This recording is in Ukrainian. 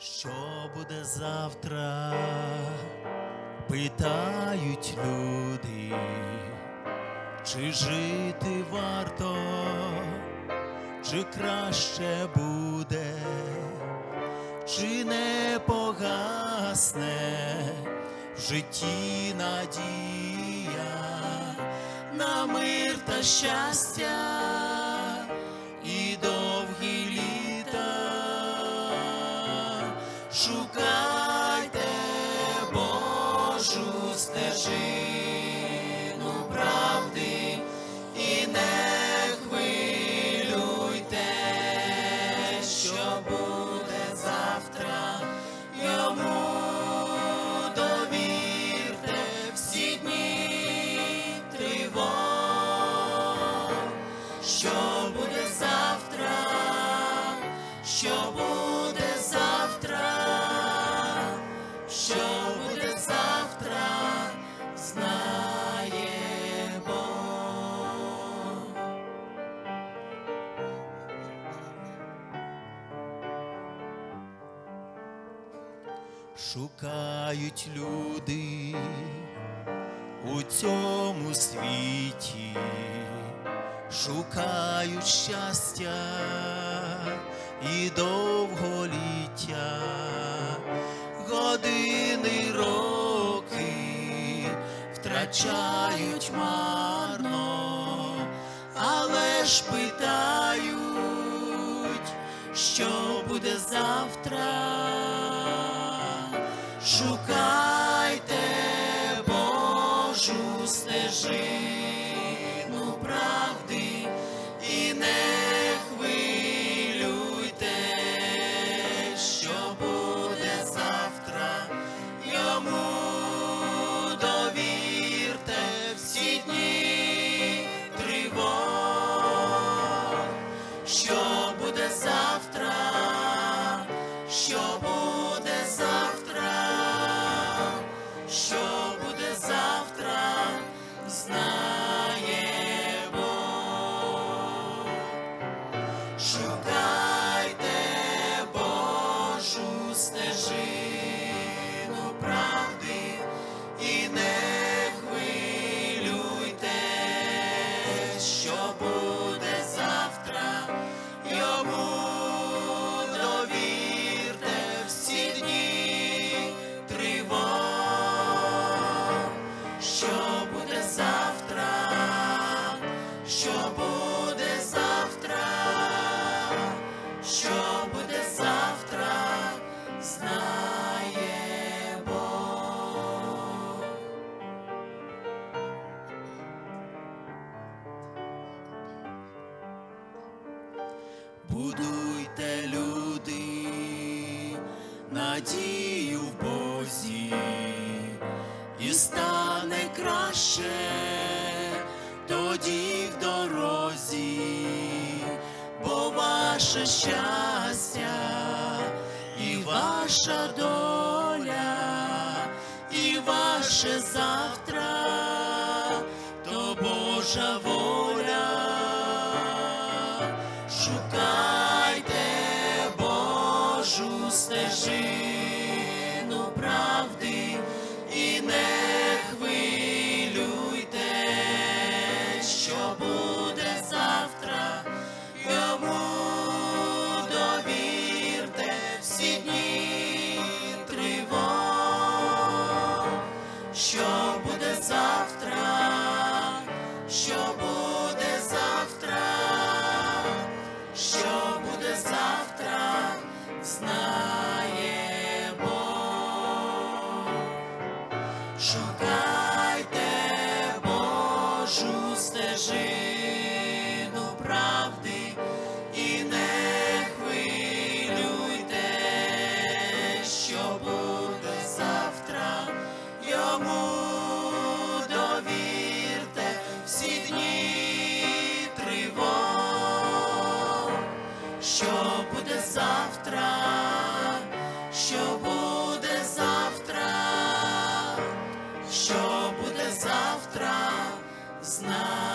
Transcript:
Що буде завтра? Питають люди, чи жити варто, чи краще буде, чи не погасне в житті надія на мир та щастя стежину правди і не хвилюйте, що буде завтра, йому довірте всі дні тривог. Що Шукають люди у цьому світі, шукають щастя і довголіття, години, роки втрачають марно, але ж питають, що буде завтра. Шукайте Божу стежину Шукайте Що буде завтра? Знає Бог. Будуйте люди, надію ваше щастя і ваша доля, і ваше завтра, то Божа воля. Що? нас.